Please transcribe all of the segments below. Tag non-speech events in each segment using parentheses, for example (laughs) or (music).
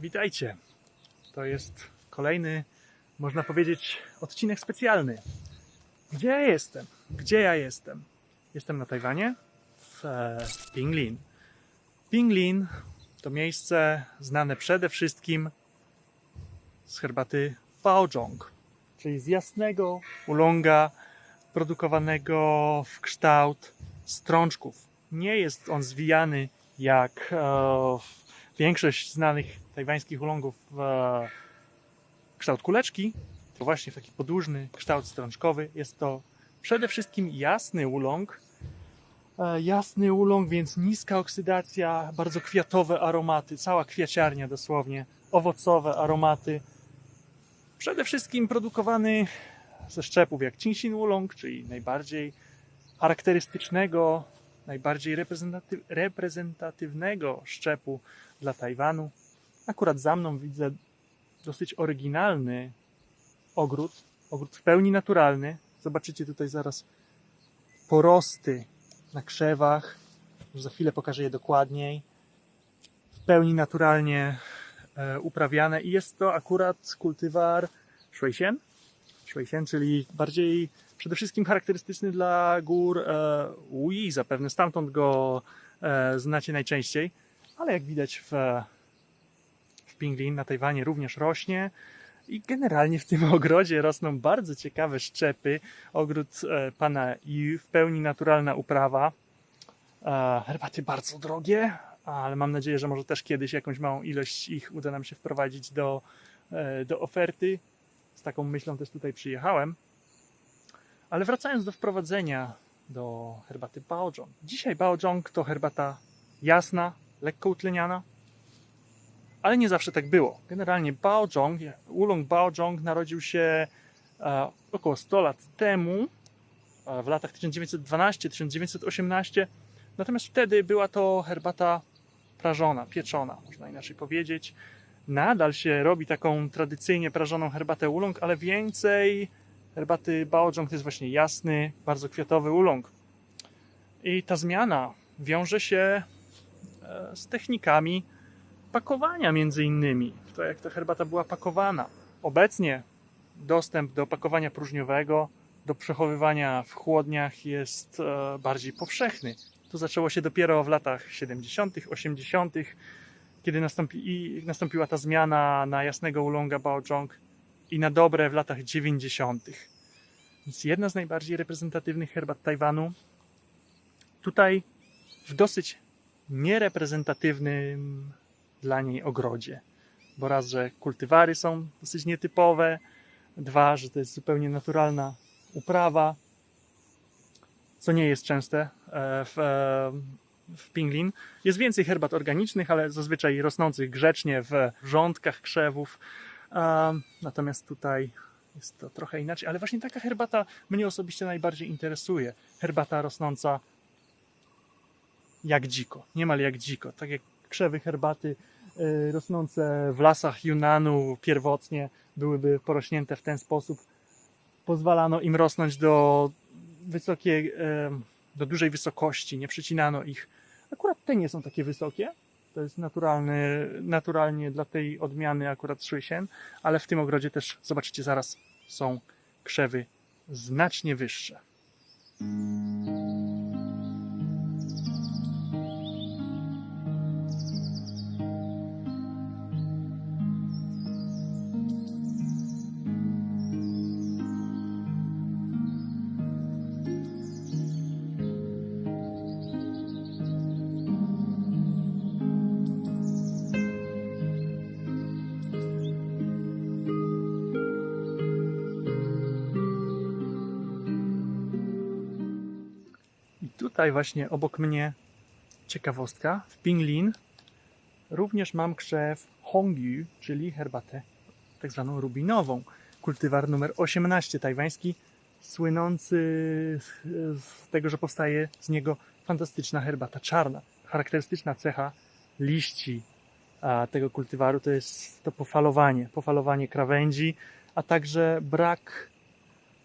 Witajcie. To jest kolejny, można powiedzieć, odcinek specjalny. Gdzie ja jestem? Gdzie ja jestem? Jestem na Tajwanie, w e, Pinglin. Pinglin to miejsce znane przede wszystkim z herbaty Baozhong, czyli z jasnego ulonga produkowanego w kształt strączków. Nie jest on zwijany jak e, większość znanych tajwańskich ulongów e, kształt kuleczki, to właśnie w taki podłużny kształt strączkowy. Jest to przede wszystkim jasny ulong. E, Jasny ulong, więc niska oksydacja, bardzo kwiatowe aromaty, cała kwiaciarnia dosłownie, owocowe aromaty. Przede wszystkim produkowany ze szczepów jak Qingxin Ulong, czyli najbardziej charakterystycznego, najbardziej reprezentatyw- reprezentatywnego szczepu dla Tajwanu. Akurat za mną widzę dosyć oryginalny ogród, ogród w pełni naturalny. Zobaczycie tutaj zaraz porosty na krzewach. Już za chwilę pokażę je dokładniej. W pełni naturalnie e, uprawiane i jest to akurat kultywar Shuixien. Shuixien, czyli bardziej przede wszystkim charakterystyczny dla gór e, Ui, zapewne stamtąd go e, znacie najczęściej, ale jak widać w, w Pinglin na Tajwanie również rośnie i generalnie w tym (laughs) ogrodzie rosną bardzo ciekawe szczepy. Ogród e, pana Yu, w pełni naturalna uprawa. E, herbaty bardzo drogie, ale mam nadzieję, że może też kiedyś jakąś małą ilość ich uda nam się wprowadzić do, e, do oferty. Z taką myślą też tutaj przyjechałem. Ale wracając do wprowadzenia do herbaty Baozhong. Dzisiaj Baozhong to herbata jasna, lekko utleniana, ale nie zawsze tak było. Generalnie Baozhong, ulong Baozhong narodził się e, około 100 lat temu, e, w latach 1912-1918. Natomiast wtedy była to herbata prażona, pieczona, można inaczej powiedzieć. Nadal się robi taką tradycyjnie prażoną herbatę ulong, ale więcej herbaty Baozhong to jest właśnie jasny, bardzo kwiatowy ulong. I ta zmiana wiąże się e, z technikami pakowania między innymi. To jak ta herbata była pakowana. Obecnie dostęp do pakowania próżniowego, do przechowywania w chłodniach jest e, bardziej powszechny. To zaczęło się dopiero w latach 70., 80., kiedy nastąpi, nastąpiła ta zmiana na jasnego ulonga Baozhong i na dobre w latach 90. Więc jedna z najbardziej reprezentatywnych herbat Tajwanu. Tutaj w dosyć niereprezentatywnym dla niej ogrodzie. Bo raz, że kultywary są dosyć nietypowe, dwa, że to jest zupełnie naturalna uprawa, co nie jest częste e, w, e, w Pinglin. Jest więcej herbat organicznych, ale zazwyczaj rosnących grzecznie w rządkach krzewów. Natomiast tutaj jest to trochę inaczej, ale właśnie taka herbata mnie osobiście najbardziej interesuje. Herbata rosnąca jak dziko, niemal jak dziko, tak jak krzewy herbaty y, rosnące w lasach Yunanu pierwotnie byłyby porośnięte w ten sposób. Pozwalano im rosnąć do wysokiej, do dużej wysokości, nie przycinano ich. Akurat te nie są takie wysokie, to jest naturalny, naturalnie dla tej odmiany akurat Shuixien, ale w tym ogrodzie też, zobaczycie zaraz, są krzewy znacznie wyższe. Tutaj właśnie obok mnie ciekawostka. W Pinglin również mam krzew Hongyu, czyli herbatę tak zwaną rubinową. Kultywar numer 18 tajwański, słynący z- tego, że powstaje z niego fantastyczna herbata czarna. Charakterystyczna cecha liści tego kultywaru to jest to pofalowanie, pofalowanie krawędzi, a także brak,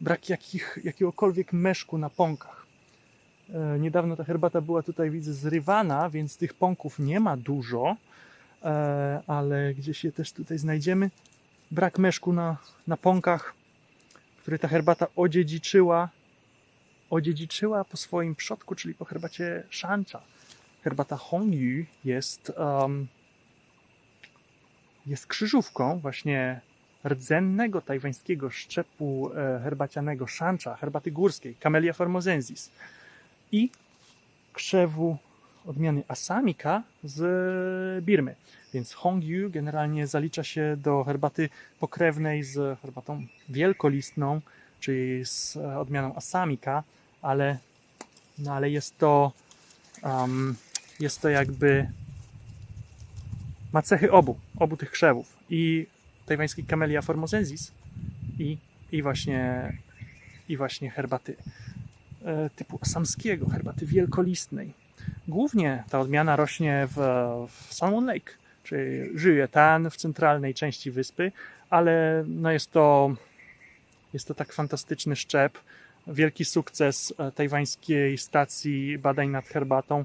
brak jakich, jakiegokolwiek meszku na pąkach. E, Niedawno ta herbata była tutaj, widzę, zrywana, więc tych pąków nie ma dużo. e, ale gdzieś je też tutaj znajdziemy. Brak meszku na, na pąkach, który ta herbata odziedziczyła. Odziedziczyła po swoim przodku, czyli po herbacie szancza. Herbata Hongyu jest, um, jest krzyżówką właśnie rdzennego tajwańskiego szczepu e, herbacianego szancza, herbaty górskiej, Camellia formosensis i krzewu odmiany Asamika z Birmy. Więc Hongyu generalnie zalicza się do herbaty pokrewnej z herbatą wielkolistną, czyli z e, odmianą Asamika, ale, no ale jest to um, jest to jakby ma cechy obu, obu tych krzewów i tajwańskiej Camellia formosensis i, i właśnie i właśnie herbaty typu asamskiego, herbaty wielkolistnej. Głównie ta odmiana rośnie w, w Salmon Lake, czyli żyje tan w centralnej części wyspy, ale no jest to jest to tak fantastyczny szczep, wielki sukces e, tajwańskiej stacji badań nad herbatą.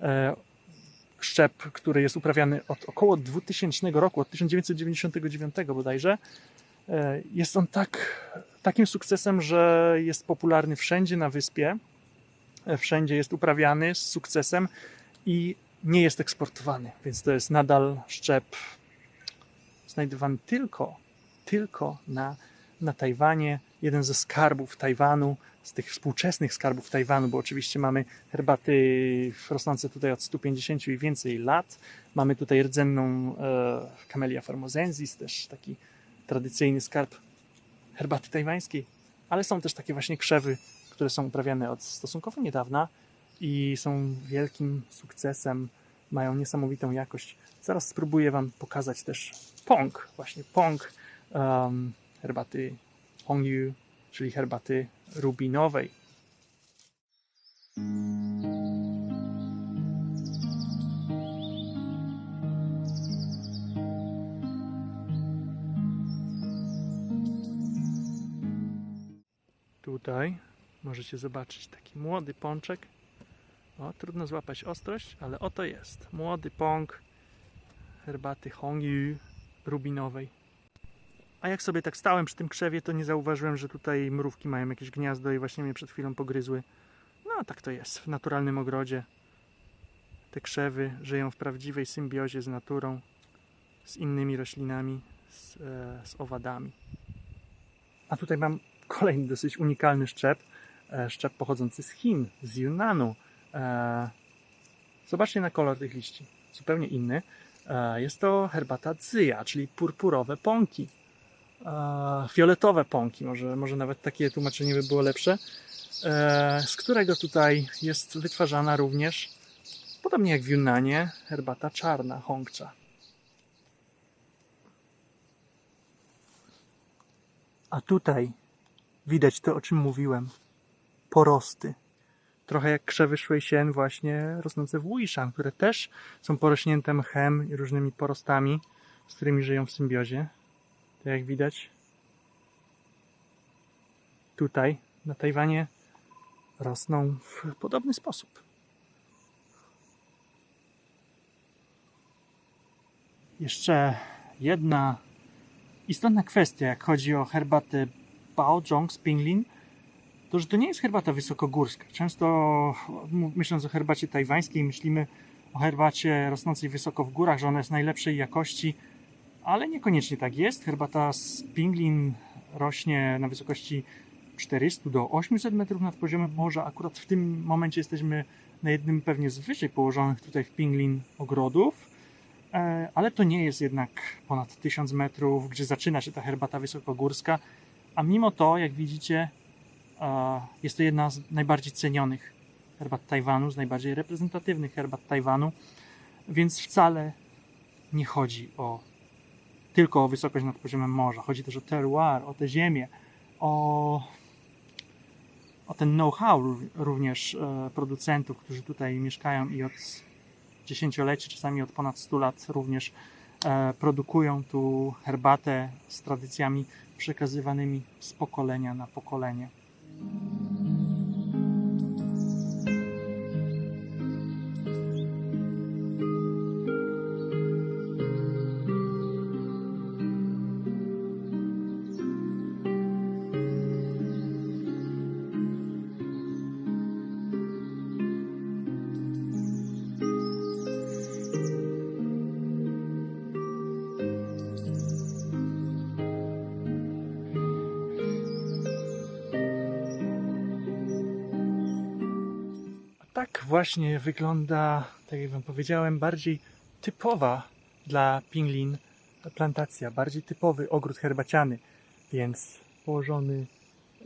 E, szczep, który jest uprawiany od około 2000 roku, od 1999 bodajże. E, jest on tak, takim sukcesem, że jest popularny wszędzie na wyspie. Wszędzie jest uprawiany z sukcesem i nie jest eksportowany, więc to jest nadal szczep znajdowany tylko, tylko na, na Tajwanie. Jeden ze skarbów Tajwanu, z tych współczesnych skarbów Tajwanu, bo oczywiście mamy herbaty rosnące tutaj od 150 i więcej lat. Mamy tutaj rdzenną e, Camellia formosensis, też taki tradycyjny skarb herbaty tajwańskiej, ale są też takie właśnie krzewy, które są uprawiane od stosunkowo niedawna i są wielkim sukcesem, mają niesamowitą jakość. Zaraz spróbuję Wam pokazać też pong, właśnie pong um, herbaty Hongyu, czyli herbaty rubinowej. Tutaj możecie zobaczyć taki młody pączek. O, trudno złapać ostrość, ale oto jest. Młody pąk herbaty Hongyu rubinowej. A jak sobie tak stałem przy tym krzewie, to nie zauważyłem, że tutaj mrówki mają jakieś gniazdo i właśnie mnie przed chwilą pogryzły. No, tak to jest w naturalnym ogrodzie. Te krzewy żyją w prawdziwej symbiozie z naturą, z innymi roślinami, z, e, z owadami. A tutaj mam kolejny dosyć unikalny szczep. E, szczep pochodzący z Chin, z Yunnanu. E, zobaczcie na kolor tych liści. Zupełnie inny. E, jest to herbata dzyja, czyli purpurowe pąki fioletowe pąki, może, może nawet takie tłumaczenie by było lepsze, z którego tutaj jest wytwarzana również, podobnie jak w Yunnanie, herbata czarna, hongcha. A tutaj widać to, o czym mówiłem. Porosty. Trochę jak krzewy szwejsien właśnie rosnące w Wuishan, które też są porośnięte mchem i różnymi porostami, z którymi żyją w symbiozie. Tak jak widać, tutaj na Tajwanie rosną w podobny sposób. Jeszcze jedna istotna kwestia, jak chodzi o herbatę Baozhong z Pinglin, to że to nie jest herbata wysokogórska. Często myśląc o herbacie tajwańskiej, myślimy o herbacie rosnącej wysoko w górach, że ona jest najlepszej jakości, ale niekoniecznie tak jest. Herbata z Pinglin rośnie na wysokości 400 do 800 metrów nad poziomem morza. Akurat w tym momencie jesteśmy na jednym pewnie z wyżej położonych tutaj w Pinglin ogrodów, e, ale to nie jest jednak ponad 1000 metrów, gdzie zaczyna się ta herbata wysokogórska, a mimo to, jak widzicie, e, jest to jedna z najbardziej cenionych herbat Tajwanu, z najbardziej reprezentatywnych herbat Tajwanu, więc wcale nie chodzi o tylko o wysokość nad poziomem morza. Chodzi też o terroir, o tę ziemię, o, o ten know-how również e, producentów, którzy tutaj mieszkają i od dziesięcioleci, czasami od ponad 100 lat również e, produkują tu herbatę z tradycjami przekazywanymi z pokolenia na pokolenie. Tak właśnie wygląda, tak jak Wam powiedziałem, bardziej typowa dla Pinglin plantacja, bardziej typowy ogród herbaciany, więc położony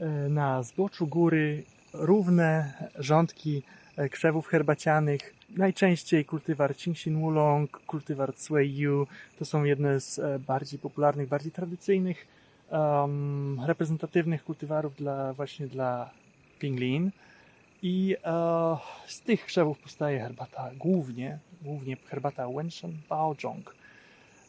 e, na zboczu góry, równe rządki e, krzewów herbacianych, najczęściej kultywar Qingxin Wulong, kultywar Cui Yu, to są jedne z e, bardziej popularnych, bardziej tradycyjnych, em, reprezentatywnych kultywarów dla, właśnie dla Pinglin. I e, z tych krzewów powstaje herbata głównie, głównie herbata Wenshan Baozhong.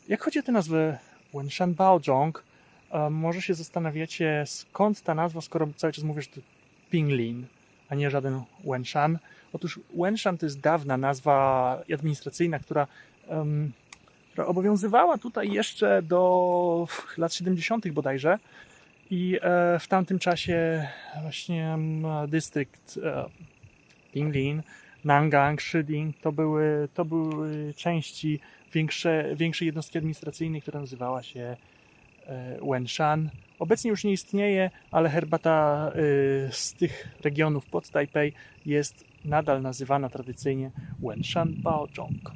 Jak chodzi o tę nazwę Wenshan Baozhong, e, może się zastanawiacie skąd ta nazwa, skoro cały czas mówisz, że to Pinglin, a nie żaden Wenshan. Otóż Wenshan to jest dawna nazwa administracyjna, która, em, która obowiązywała tutaj jeszcze do lat 70. bodajże. I e, w tamtym czasie właśnie em, dystrykt e, Pinglin, Nangang, Shiding to były, to były części większe, większej jednostki administracyjnej, która nazywała się e, Wenshan. Obecnie już nie istnieje, ale herbata z tych regionów pod Tajpej jest nadal nazywana tradycyjnie Wenshan Baozhong.